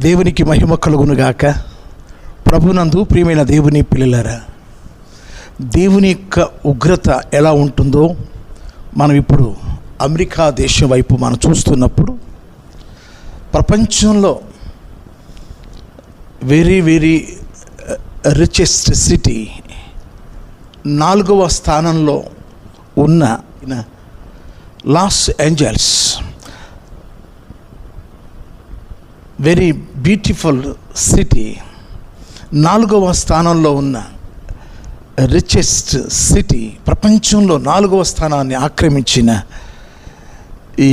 దేవునికి మహిమ కలుగునుగాక ప్రభునందు ప్రియమైన దేవుని పిల్లలారా దేవుని యొక్క ఉగ్రత ఎలా ఉంటుందో మనం ఇప్పుడు అమెరికా దేశం వైపు మనం చూస్తున్నప్పుడు ప్రపంచంలో very very uh, richest city నాలుగవ స్థానంలో ఉన్న Los Angeles. Very beautiful city నాలుగవ స్థానంలో ఉన్న రిచెస్ట్ సిటీ ప్రపంచంలో నాలుగవ స్థానాన్ని ఆక్రమించిన ఈ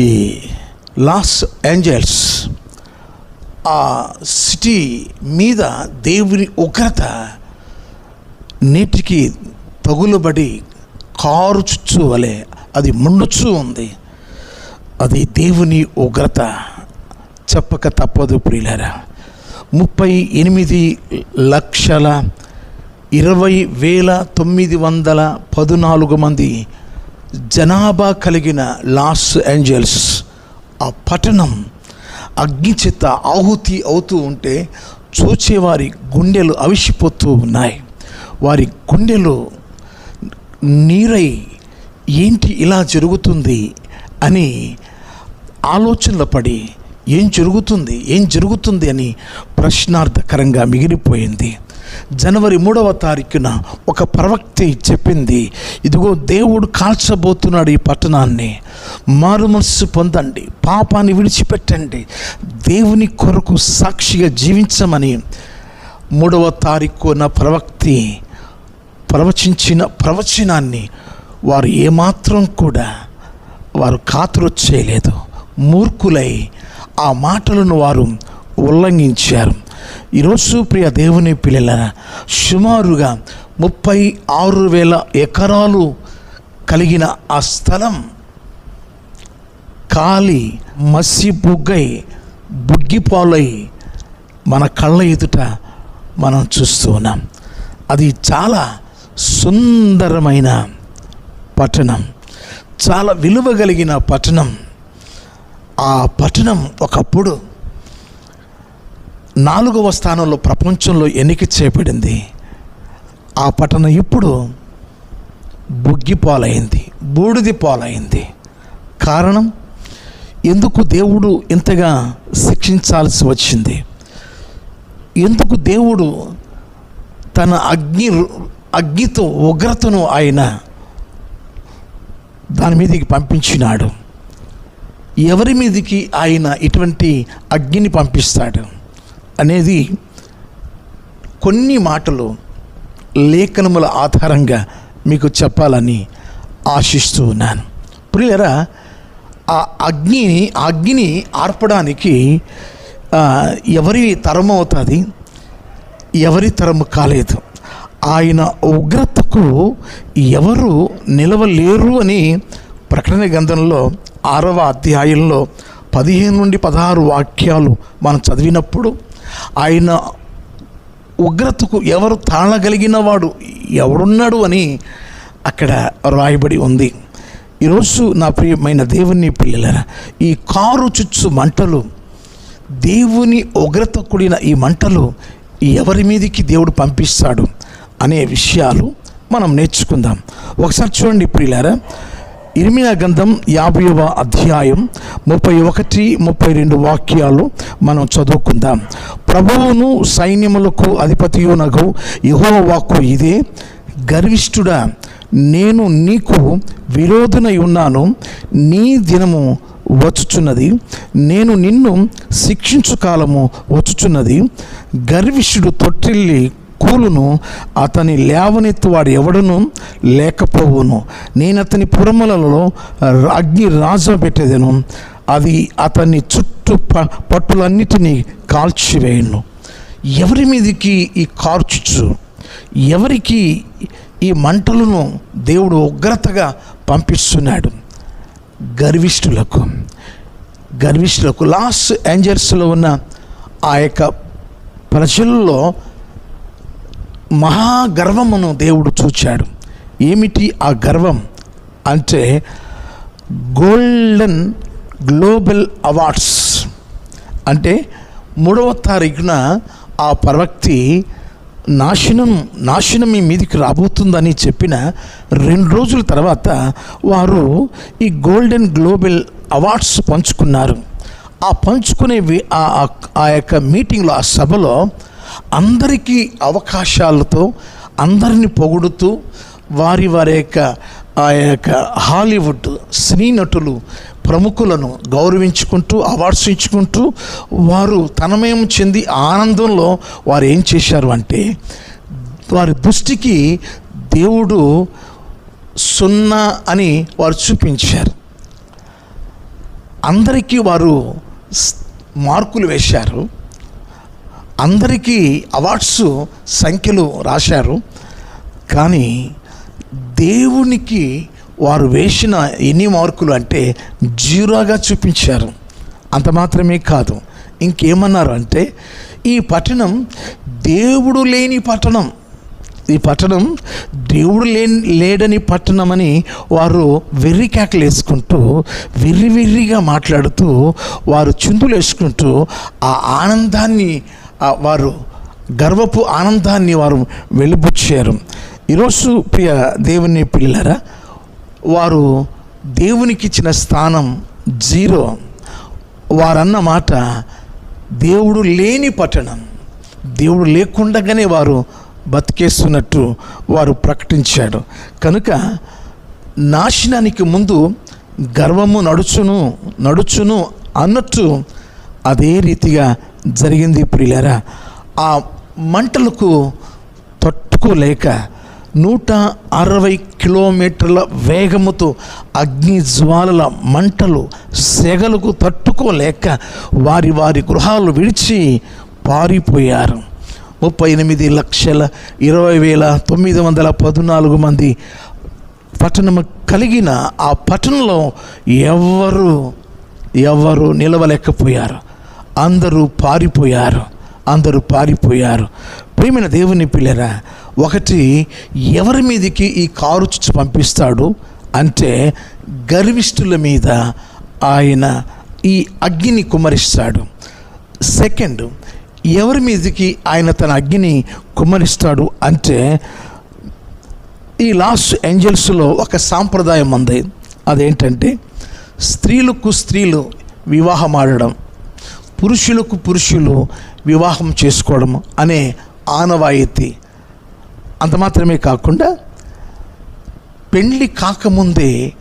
లాస్ ఏంజల్స్ ఆ సిటీ మీద దేవుని ఉగ్రత నీటికి తగులుబడి కారు చుచ్చు వలె అది మండుచూ ఉంది. అది దేవుని ఉగ్రత. చెప్పక తప్పదు ప్రియులారా. ముప్పై ఎనిమిది లక్షల ఇరవై వేల తొమ్మిది వందల పద్నాలుగు మంది జనాభా కలిగిన లాస్ ఏంజల్స్ ఆ పట్టణం అగ్ని ఆహుతి అవుతూ ఉంటే చూచేవారి గుండెలు అవిసిపోతూ ఉన్నాయి. వారి గుండెలు నీరై ఏంటి ఇలా జరుగుతుంది అని ఆలోచనలు పడి ఏం జరుగుతుంది ఏం జరుగుతుంది అని ప్రశ్నార్థకరంగా మిగిలిపోయింది. జనవరి మూడవ తారీఖున ఒక ప్రవక్త చెప్పింది ఇదిగో దేవుడు కాల్చబోతున్నాడు ఈ పట్టణాన్ని. మారు మనస్సు పొందండి పాపాన్ని విడిచిపెట్టండి. దేవుని కొరకు సాక్షిగా జీవించమని. మూడవ తారీఖున ప్రవక్తి ప్రవచించిన ప్రవచనాన్ని వారు ఏమాత్రం కూడా వారు కాతురొచ్చేయలేదు చేయలేదు మూర్ఖులై ఆ మాటలను వారు ఉల్లంఘించారు. ఈరోజు ప్రియ దేవుని పిల్లల సుమారుగా ముప్పై ఆరు వేల ఎకరాలు కలిగిన ఆ స్థలం కాలి మసి బుగ్గై బుగ్గిపాలై మన కళ్ళ ఎదుట మనం చూస్తూ ఉన్నాం. అది చాలా సుందరమైన పట్టణం చాలా విలువ కలిగిన పట్టణం. ఆ పట్టణం ఒకప్పుడు నాలుగవ స్థానంలో ప్రపంచంలో ఎన్నిక చేపడింది. ఆ పట్టణం ఇప్పుడు బొగ్గి పాలైంది బూడిది పాలైంది. కారణం? ఎందుకు దేవుడు ఇంతగా శిక్షించాల్సి వచ్చింది? ఎందుకు దేవుడు తన అగ్ని అగ్నితో ఉగ్రతను ఆయన దాని మీదకి పంపించినాడు? ఎవరి మీదకి ఆయన ఇటువంటి అగ్నిని పంపిస్తాడు అనేది కొన్ని మాటలు లేఖనముల ఆధారంగా మీకు చెప్పాలని ఆశిస్తూ ఉన్నాను. ప్రియరా ఆ అగ్నిని అగ్నిని ఆర్పడానికి ఎవరి తరం అవుతుంది? ఎవరి తరము కాలేదు. ఆయన ఉగ్రతకు ఎవరు నిలవలేరు అని ప్రకటన గ్రంథంలో ఆరవ అధ్యాయంలో పదిహేను నుండి పదహారు వాక్యాలు మనం చదివినప్పుడు ఆయన ఉగ్రతకు ఎవరు తాళగలిగిన వాడు ఎవరున్నాడు అని అక్కడ రాయబడి ఉంది. ఈరోజు నా ప్రియమైన దేవుని పిల్లల ఈ కారు చుచ్చు మంటలు దేవుని ఉగ్రత కూడిన ఈ మంటలు ఎవరి మీదకి దేవుడు పంపిస్తాడు అనే విషయాలు మనం నేర్చుకుందాం. ఒకసారి చూడండి ప్రియులారా ఇర్మియా గంధం యాభైవ అధ్యాయం ముప్పై ఒకటి ముప్పై రెండు వాక్యాలు మనం చదువుకుందాం. ప్రభువును సైన్యములకు అధిపతియునకు యహో వాక్కు ఇదే గర్విష్ఠుడా నేను నీకు విరోధనై ఉన్నాను. నీ దినము వచ్చుచున్నది. నేను నిన్ను శిక్షించు కాలము వచ్చుచున్నది. గర్విష్ఠుడు తొట్టిల్లి కూలును అతని లేవనెత్తువాడు ఎవడను? లేకపోవును. నేను అతని పురమలలో అగ్ని రాజ పెట్టేదను. అది అతని చుట్టూ ప పట్టులన్నిటినీ కాల్చివేయను. ఎవరి మీదకి ఈ కార్చుచు? ఎవరికి ఈ మంటలను దేవుడు ఉగ్రతగా పంపిస్తున్నాడు? గర్విష్ఠులకు. గర్విష్ఠులకు. లాస్ ఏంజర్స్లో ఉన్న ఆ యొక్క ప్రజల్లో మహాగర్వమును దేవుడు చూచాడు. ఏమిటి ఆ గర్వం? అంటే గోల్డెన్ గ్లోబల్ అవార్డ్స్. అంటే మూడవ తారీఖున ఆ ప్రవక్తి నాశనం నాశనం మీ మీదికి రాబోతుందని చెప్పిన రెండు రోజుల తర్వాత వారు ఈ గోల్డెన్ గ్లోబల్ అవార్డ్స్ పంచుకున్నారు. ఆ పంచుకునే ఆ- ఆ యొక్క మీటింగ్లో ఆ సభలో అందరికీ అవకాశాలతో అందరిని పొగుడుతూ వారి వారి యొక్క ఆ యొక్క హాలీవుడ్ సినీ నటులు ప్రముఖులను గౌరవించుకుంటూ అవార్డ్స్ ఇచ్చుకుంటూ వారు తనమయం చెంది ఆనందంలో వారు ఏం చేశారు అంటే వారి దృష్టికి దేవుడు సున్నా అని వారు చూపించారు. అందరికీ వారు మార్కులు వేశారు. అందరికీ అవార్డ్స్ సంఖ్యలు రాశారు. కానీ దేవునికి వారు వేసిన ఎన్ని మార్కులు అంటే జీరోగా చూపించారు. అంత మాత్రమే కాదు. ఇంకేమన్నారు అంటే ఈ పట్టణం దేవుడు లేని పట్టణం. ఈ పట్టణం దేవుడు లేని లేడని పట్టణం అని వారు వెర్రి కేకలు వేసుకుంటూ వెర్రి వెర్రిగా మాట్లాడుతూ వారు చిందులు వేసుకుంటూ ఆ ఆనందాన్ని వారు గర్వపు ఆనందాన్ని వారు వెలిబుచ్చారు. ఈరోజు ప్రియ దేవుని పిల్లరా వారు దేవునికి ఇచ్చిన స్థానం జీరో. వారన్న మాట దేవుడు లేని పట్టణం దేవుడు లేకుండగానే వారు బతికేస్తున్నట్టు వారు ప్రకటించాడు. కనుక నాశనానికి ముందు గర్వము నడుచును నడుచును అన్నట్టు అదే రీతిగా జరిగింది ప్రియులారా ఆ మంటలకు తట్టుకోలేక నూట అరవై కిలోమీటర్ల వేగముతో అగ్ని జ్వాలల మంటలు సెగలకు తట్టుకోలేక వారి వారి గృహాలు విడిచి పారిపోయారు. ముప్పై ఎనిమిది లక్షల ఇరవై వేల తొమ్మిది వందల పద్నాలుగు మంది పట్టణము కలిగిన ఆ పట్టణంలో ఎవరు ఎవరు నిలవలేకపోయారు. అందరూ పారిపోయారు అందరూ పారిపోయారు. ప్రేమైన దేవుని పిల్లరా ఒకటి ఎవరి మీదకి ఈ కారు చుచ్చు పంపిస్తాడు అంటే గర్విష్ఠుల మీద ఆయన ఈ అగ్నిని కుమరిస్తాడు సెకండ్ ఎవరి మీదకి ఆయన తన అగ్నిని కుమ్మరిస్తాడు అంటే ఈ లాస్ట్ ఏంజల్స్లో ఒక సాంప్రదాయం ఉంది. అదేంటంటే స్త్రీలకు స్త్రీలు వివాహం ఆడడం. పురుషులకు పురుషులు వివాహం చేసుకోవడం అనే ఆనవాయితీ. అంత మాత్రమే కాకుండా పెళ్ళి కాకముందే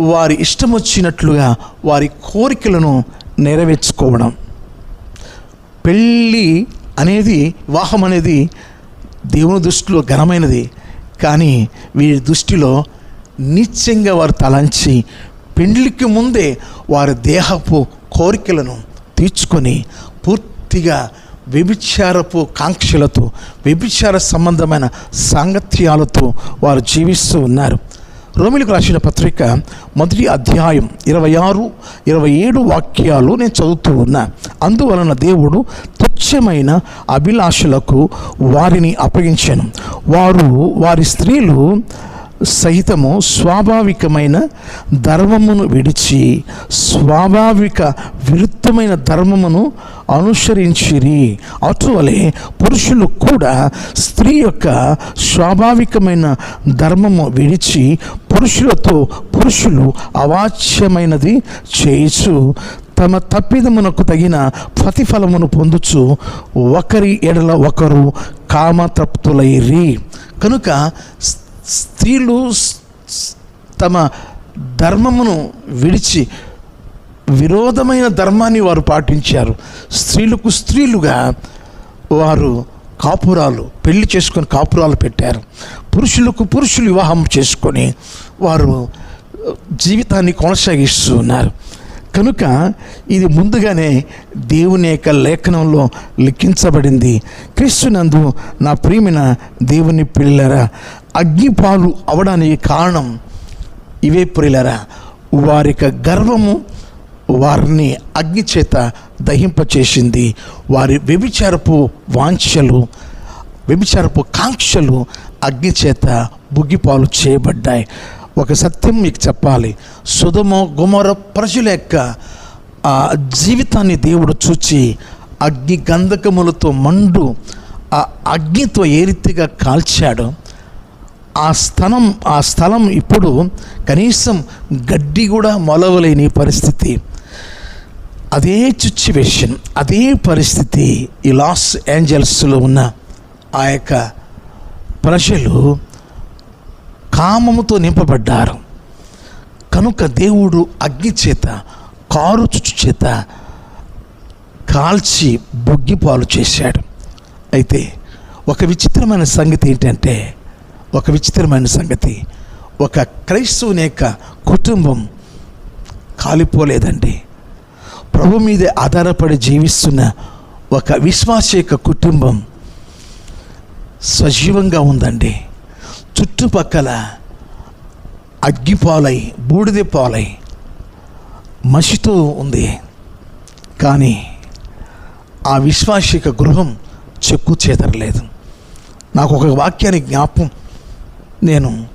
వారి ఇష్టం వచ్చినట్లుగా వారి కోరికలను నెరవేర్చుకోవడం. పెళ్ళి అనేది వివాహం అనేది దేవుని దృష్టిలో ఘనమైనది. కానీ వీరి దృష్టిలో నిత్యంగా వారు తలంచి పెండ్లికి ముందే వారి దేహపు కోరికలను తీర్చుకొని పూర్తిగా వ్యభిచారపు కాంక్షలతో వ్యభిచార సంబంధమైన సాంగత్యాలతో వారు జీవిస్తూ ఉన్నారు. రోమిలకు రాసిన పత్రిక మొదటి అధ్యాయం ఇరవై ఆరు ఇరవై ఏడు వాక్యాలు నేను చదువుతూ ఉన్నా. అందువలన దేవుడు తుచ్చమైన అభిలాషలకు వారిని అప్పగించాను. వారు వారి స్త్రీలు సహితము స్వాభావికమైన ధర్మమును విడిచి స్వాభావిక విరుద్ధమైన ధర్మమును అనుసరించిరి. అటువలే పురుషులు కూడా స్త్రీ యొక్క స్వాభావికమైన ధర్మము విడిచి పురుషులతో పురుషులు అవాచ్యమైనది చేయిచు తమ తప్పిదమునకు తగిన ప్రతిఫలమును పొందుచు ఒకరి ఎడల ఒకరు కామతృప్తులైరి. కనుక స్త్రీలు తమ ధర్మమును విడిచి విరోధమైన ధర్మాన్ని వారు పాటించారు. స్త్రీలకు స్త్రీలుగా వారు కాపురాలు పెళ్ళి చేసుకొని కాపురాలు పెట్టారు. పురుషులకు పురుషులు వివాహం చేసుకొని వారు జీవితాన్ని కొనసాగిస్తూ ఉన్నారు కనుక ఇది ముందుగానే దేవుని యొక్క లేఖనంలో లిఖించబడింది. క్రీస్తునందు నా ప్రియమైన దేవుని పిల్లరా అగ్నిపాలు అవడానికి కారణం ఇవే ప్రియులరా. వారి యొక్క గర్వము వారిని అగ్ని చేత దహింపచేసింది. వారి వ్యభిచారపు వాంఛలు వ్యభిచారపు కాంక్షలు అగ్ని చేత బుగ్గిపాలు చేయబడ్డాయి. ఒక సత్యం మీకు చెప్పాలి. సుధమ గుమర ప్రజల యొక్క ఆ జీవితాన్ని దేవుడు చూచి అగ్ని గంధకములతో మండు ఆ అగ్నితో ఏ రీతిగా కాల్చాడు. ఆ స్థలం ఆ స్థలం ఇప్పుడు కనీసం గడ్డి కూడా మొలవలేని పరిస్థితి. అదే సిచ్యువేషన్ అదే పరిస్థితి ఈ లాస్ ఏంజల్స్లో ఉన్న ఆ యొక్క ప్రజలు కామముతో నింపబడ్డారు. కనుక దేవుడు అగ్ని చేత కారుచుచు చేత కాల్చి బొగ్గిపాలు చేశాడు. అయితే ఒక విచిత్రమైన సంగతి ఏంటంటే ఒక విచిత్రమైన సంగతి. ఒక క్రైస్తవుని యొక్క కుటుంబం కాలిపోలేదండి. ప్రభు మీద ఆధారపడి జీవిస్తున్న ఒక విశ్వాస యొక్క కుటుంబం సజీవంగా ఉందండి. చుట్టుపక్కల అగ్గిపాలై బూడిద పాలై మసితో ఉంది. కానీ ఆ విశ్వాసిక గృహం చెక్కు చేతరలేదు నాకు ఒక వాక్యాన్ని జ్ఞాపం నేను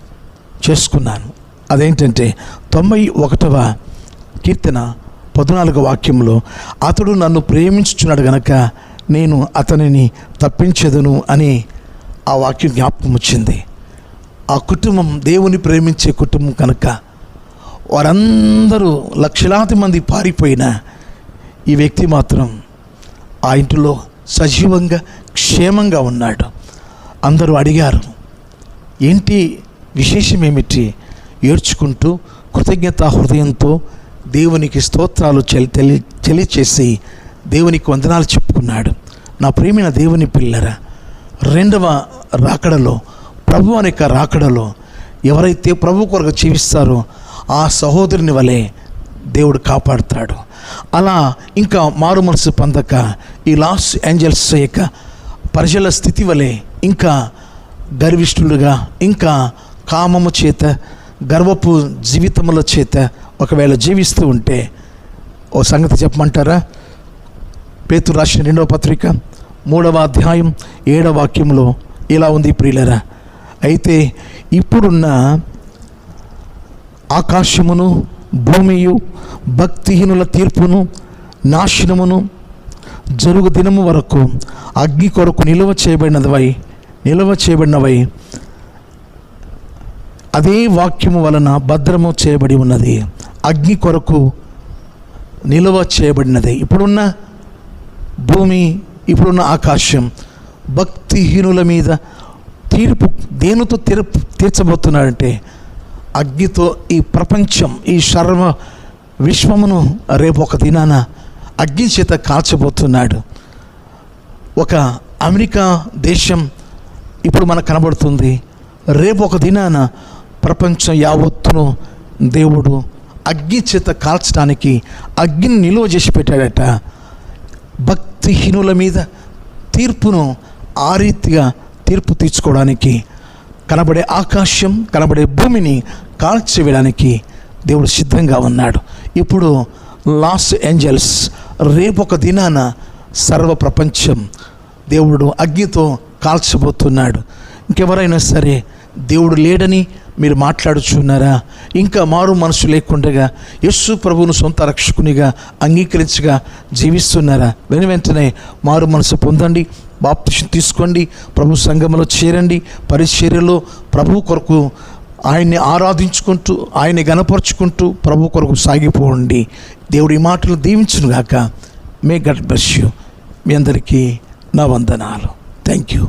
చేసుకున్నాను. అదేంటంటే తొంభై ఒకటవ కీర్తన పద్నాలుగు వాక్యంలో అతడు నన్ను ప్రేమించుచున్నాడు గనక నేను అతనిని తప్పించదును అని ఆ వాక్యం జ్ఞాపకం వచ్చింది. ఆ కుటుంబం దేవుని ప్రేమించే కుటుంబం కనుక వారందరూ లక్షలాది మంది పారిపోయిన ఈ వ్యక్తి మాత్రం ఆ ఇంటిలో సజీవంగా క్షేమంగా ఉన్నాడు. అందరూ అడిగారు ఏంటి విశేషం ఏమిటి? ఏడ్చుకుంటూ కృతజ్ఞత హృదయంతో దేవునికి స్తోత్రాలు చెలి తెలి తెలియచేసి దేవునికి వందనాలు చెప్పుకున్నాడు. నా ప్రేమిన దేవుని పిల్లరా రెండవ రాకడలో ప్రభు అనే యొక్క రాకడలో ఎవరైతే ప్రభు కొరకు జీవిస్తారో ఆ సహోదరుని వలె దేవుడు కాపాడుతాడు. అలా ఇంకా మారు మనసు పొందక ఈ లాస్ ఏంజల్స్ యొక్క ప్రజల స్థితి వలె ఇంకా గర్విష్ఠులుగా ఇంకా కామము చేత గర్వపు జీవితముల చేత ఒకవేళ జీవిస్తూ ఉంటే ఓ సంగతి చెప్పమంటారా? పేతు రాసిన రెండవ పత్రిక మూడవ అధ్యాయం ఏడవ వాక్యంలో ఇలా ఉంది ప్రియులరా అయితే ఇప్పుడున్న ఆకాశమును భూమియు భక్తిహీనుల తీర్పును నాశనమును జరుగు దినము వరకు అగ్ని కొరకు నిలువ చేయబడినవై నిలువ చేయబడినవై అదే వాక్యము వలన భద్రము చేయబడి ఉన్నది. అగ్ని కొరకు నిలువ చేయబడినది. ఇప్పుడున్న భూమి ఇప్పుడున్న ఆకాశం భక్తిహీనుల మీద తీర్పు దేనితో తీర్పు తీర్చబోతున్నాడంటే అగ్నితో ఈ ప్రపంచం ఈ సర్వ విశ్వమును రేపు ఒక దినాన అగ్ని చేత కాల్చబోతున్నాడు. ఒక అమెరికా దేశం ఇప్పుడు మనకు కనబడుతుంది. రేపు ఒక దినాన ప్రపంచం యావత్తును దేవుడు అగ్ని చేత కాల్చడానికి అగ్నిని నిలువ చేసి పెట్టాడట. భక్తిహీనుల మీద తీర్పును ఆ రీతిగా తీర్పు తీర్చుకోవడానికి కనబడే ఆకాశం కనబడే భూమిని కాల్చివేయడానికి దేవుడు సిద్ధంగా ఉన్నాడు. ఇప్పుడు లాస్ ఏంజల్స్ రేపు ఒక దినాన సర్వ ప్రపంచం దేవుడు అగ్నితో కాల్చబోతున్నాడు. ఇంకెవరైనా సరే దేవుడు లేడని మీరు మాట్లాడుచున్నారా? ఇంకా మారు మనసు లేకుండగా యస్సు ప్రభువును సొంత రక్షకునిగా అంగీకరించగా జీవిస్తున్నారా? వెను వెంటనే మారు మనసు పొందండి. బాప్తిషన్ తీసుకోండి ప్రభు సంఘంలో చేరండి పరిచర్యలో ప్రభు కొరకు ఆయన్ని ఆరాధించుకుంటూ ఆయన్ని గనపరుచుకుంటూ ప్రభు కొరకు సాగిపోండి. దేవుడి మాటలు దీవించును గాక. మే గడ్ బ్లెస్ యూ మీ అందరికీ నా వందనాలు. Thank you